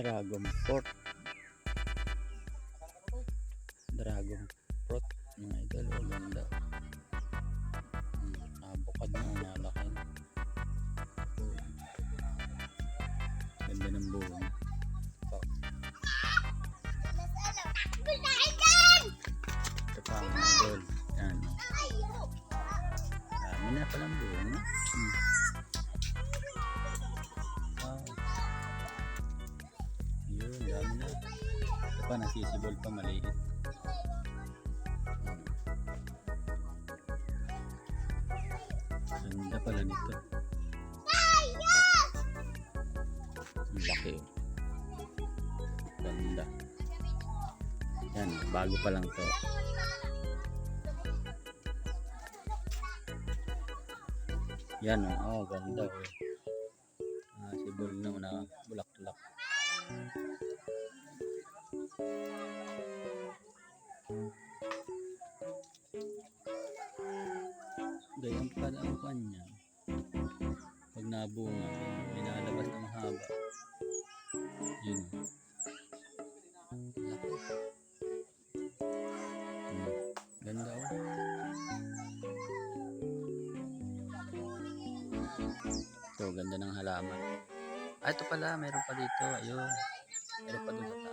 Dragon fruit. Dragon fruit. Mga idol, oh, ganda. Hmm, Nabukad na, nalaki na. Oh. Ganda ng. Oh. Ito pa mga idol. Yan. Dami na palang buong. Hmm. Na. Ito pa, nasisibol pa maliit. Ganda pala nito. Ang laki oh. Ganda. Yan, bago pa lang to. Yan oh, oh ganda oh. Ah, sibol na na bulaklak. Ganyan pala ang kanya. Pag nabunga, linalabas na mahaba. Yun. Laki. Ganda oh. Ito, ganda ng halaman. Ah, ito pala, meron pa dito. Ayun. Meron pa doon sa.